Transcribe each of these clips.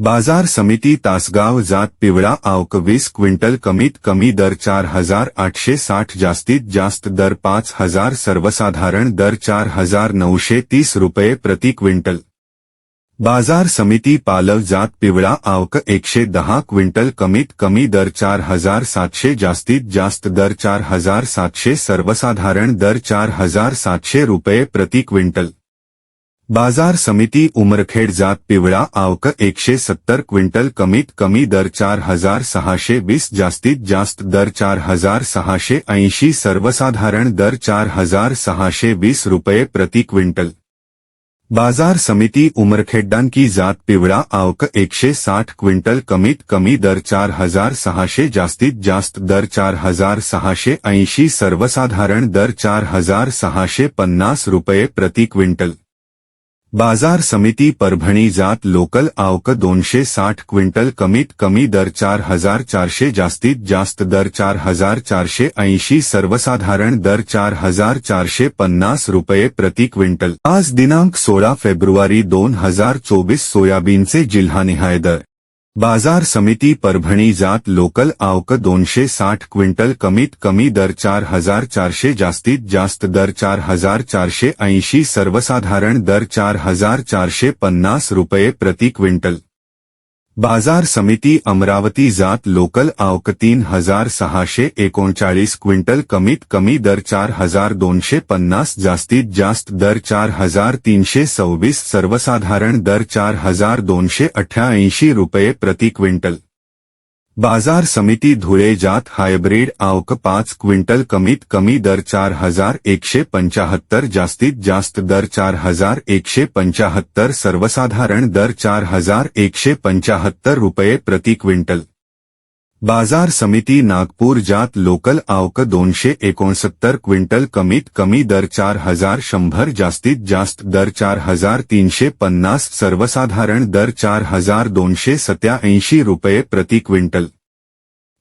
बाज़ार समिती तासगाव जात पिवळा आवक वीस क्विंटल कमीत कमी दर चार हज़ार आठशे साठ जास्तीत जास्त दर पाच हज़ार सर्वसाधारण दर चार हज़ार नऊशे तीस रुपये प्रति क्विंटल. बाज़ार समिती पालव जात पिवळा आवक एकशे दहा क्विंटल कमीत कमी दर चार हज़ार सातशे जास्तीत जास्त दर चार हज़ार सातशे सर्वसाधारण दर चार हज़ार सातशे रुपये प्रति क्विंटल. बाज़ार समिती उमरखेड जात पिवळा आवक एकशे सत्तर क्विंटल कमीत कमी दर चार हज़ार सहाशे वीस जास्तीत जास्त दर चार हज़ार सहाशे ऐंशी सर्वसाधारण दर चार हज़ार सहाशे वीस रुपये प्रति क्विंटल. बाज़ार समिती उमरखेड्डान की जात पिवळा आवक एकशे साठ क्विंटल कमीत कमी दर चार हज़ार सहाशे जास्तीत जास्त दर चार हज़ार सहाशे ऐंशी सर्वसाधारण दर चार हज़ार सहाशे पन्नास रुपये प्रति क्विंटल. बाज़ार समिती परभणी जात लोकल आवक दोनशे साठ क्विंटल कमीत कमी दर चार हज़ार चारशे जास्तीत जास्त दर चार हज़ार चारशे ऐंशी सर्वसाधारण दर चार हज़ार चारशे पन्नास रुपये प्रति क्विंटल. आज दिनांक सोळा फेब्रुवारी दोन हज़ार चोवीस सोयाबीनचे जिल्हानिहाय दर. बाज़ार समिती परभणी जात लोकल आवक दोनशे साठ क्विंटल कमीत कमी दर चार हज़ार चारशे जास्तीत जास्त दर चार हज़ार चारशे ऐंशी सर्वसाधारण दर चार हज़ार चारशे पन्नास रुपये प्रति क्विंटल. बाज़ार समिति अमरावती जात लोकल आवक तीन हज़ार सहाशे एक क्विंटल कमीत कमी दर चार हज़ार दोनशे पन्नास जास्तीत जास्त दर चार हज़ार तीनशे सव्वीस सर्वसाधारण दर चार हज़ार दोनशे अठ्ठ्याऐंशी रुपये प्रति क्विंटल. बाज़ार समिति धुळे जात हाइब्रिड आवक पाच क्विंटल कमीत कमी दर चार हज़ार एकशे पंचाहत्तर, जास्तीत जास्त दर चार हज़ार एकशे पंचाहत्तर, सर्वसाधारण दर चार हज़ार एकशे पंचाहत्तर रुपये प्रति क्विंटल. बाज़ार समिती नागपूर जात लोकल आवक दोनशे एकोणसत्तर क्विंटल कमीत कमी दर चार हज़ार शंभर जास्तीत जास्त दर चार हज़ार तीनशे पन्नास सर्वसाधारण दर चार हज़ार दोनशे सत्याऐंशी रुपये प्रति क्विंटल.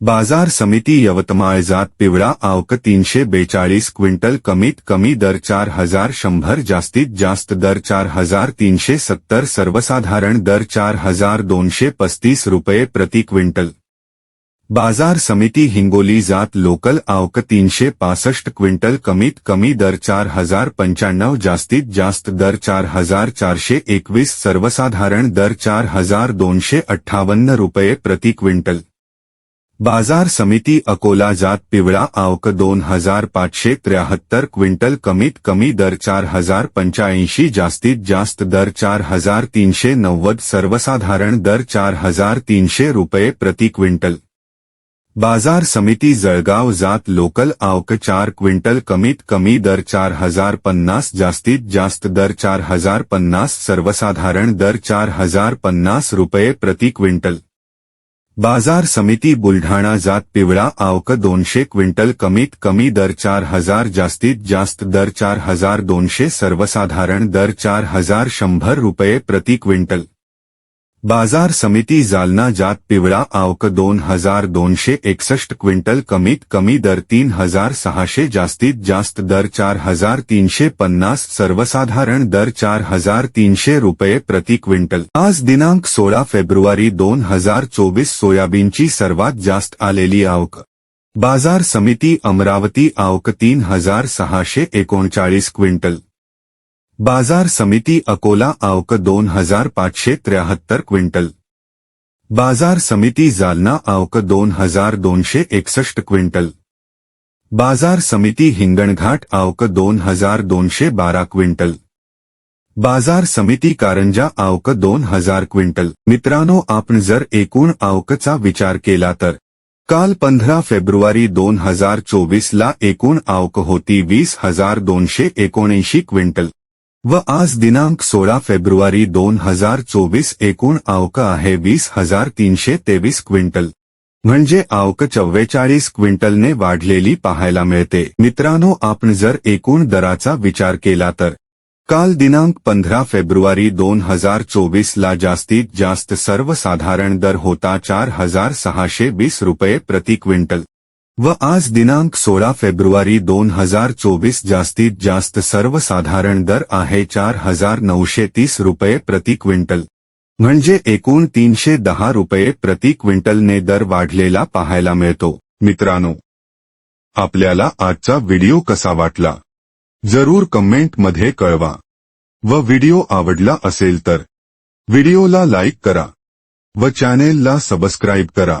बाज़ार समिती यवतमाळ जात पिवळा आवक तीनशे बेचाळीस क्विंटल कमीत कमी दर चार हज़ार शंभर जास्तीत जास्त दर चार हज़ार तीनशे सत्तर सर्वसाधारण दर चार हज़ार दोनशे पस्तीस रुपये प्रति क्विंटल. बाज़ार समिती हिंगोली जात लोकल आवक तीनशे पासष्ट क्विंटल कमीत कमी दर चार हज़ार पंच्याण्णव जास्तीत जास्त दर चार हज़ार चारशे एकवीस सर्वसाधारण दर चार हज़ार दोनशे अठ्ठावन्न रुपये प्रति क्विंटल. बाज़ार समिती अकोला जात पिवळा आवक दोन हज़ार पाचशे त्र्याहत्तर क्विंटल कमीत कमी दर चार हज़ार पंच्याऐंशी जास्तीत जास्त दर चार हज़ार तीनशे नव्वद सर्वसाधारण दर चार हज़ार तीनशे रुपये प्रति क्विंटल. बाज़ार समिती जळगाव जात लोकल आवक चार क्विंटल कमीत कमी दर चार हज़ार पन्नास, जास्तीत जास्त दर चार हज़ार पन्नास, सर्वसाधारण दर चार हज़ार पन्नास रुपये प्रति क्विंटल. बाज़ार समिती बुलढाणा जात पिवळा आवक दोनशे क्विंटल कमीत कमी दर चार हज़ार, जास्तीत जास्त दर चार हज़ार दोनशे, सर्वसाधारण दर चार हज़ार शंभर रुपये प्रति क्विंटल. बाज़ार समिती जालना जात पिवळा आवक दोन हज़ार दोनशे एकसष्ट क्विंटल कमीत कमी दर तीन हज़ार सहाशे जास्तीत जास्त दर चार हज़ार तीनशे पन्नास सर्वसाधारण दर चार हज़ार तीनशे रुपये प्रति क्विंटल. आज दिनांक सोळा फेब्रुवारी दोन हज़ार चोवीस सोयाबीनची सर्वात जास्त आलेली आवक. बाज़ार समिती अमरावती आवक तीन हज़ार सहाशे एकोणचाळीस क्विंटल. बाजार समिती अकोला आवक दोन हजार पाचशे त्र्याहत्तर क्विंटल. बाजार समिती जालना आवक दोन हजार दोनशे एकसष्ट क्विंटल. बाजार समिती हिंगणघाट आवक दोन हजार दोनशे बारा क्विंटल. बाजार समिती कारंजा आवक दोन हजार क्विंटल. मित्रांनो आपण जर एकूण आवकचा विचार केला तर काल पंधरा फेब्रुवारी दोन हजार चोवीसला एकूण आवक होती वीस हजार दोनशे एकोणऐंशी क्विंटल. व आज दिनांक सोळा फेब्रुवारी दोन हजार चोवीस एकूण आवक आहे वीस हजार तीनशे तेवीस क्विंटल. म्हणजे आवक चव्वेचाळीस क्विंटलने वाढलेली पाहायला मिळते. मित्रांनो आपण जर एकूण दराचा विचार केला तर. काल दिनांक पंधरा फेब्रुवारी दोन हजार चोवीस ला जास्तीत जास्त सर्वसाधारण दर होता चार हजार सहाशे वीस रुपये प्रति क्विंटल. व आज दिनांक सोळा फेब्रुवारी दोन हजार चोवीस जास्तीत जास्त सर्वसाधारण दर आहे चार हजार नऊशे तीस रुपये प्रति क्विंटल. म्हणजे एकूण तीनशे दहा रुपये प्रति क्विंटलने दर वाढलेला पाहायला मिळतो. मित्रांनो आपल्याला आजचा व्हिडिओ कसा वाटला? जरूर कमेंटमध्ये कळवा. व व्हिडिओ आवडला असेल तर व्हिडिओला लाईक करा. व चॅनेलला सबस्क्राईब करा.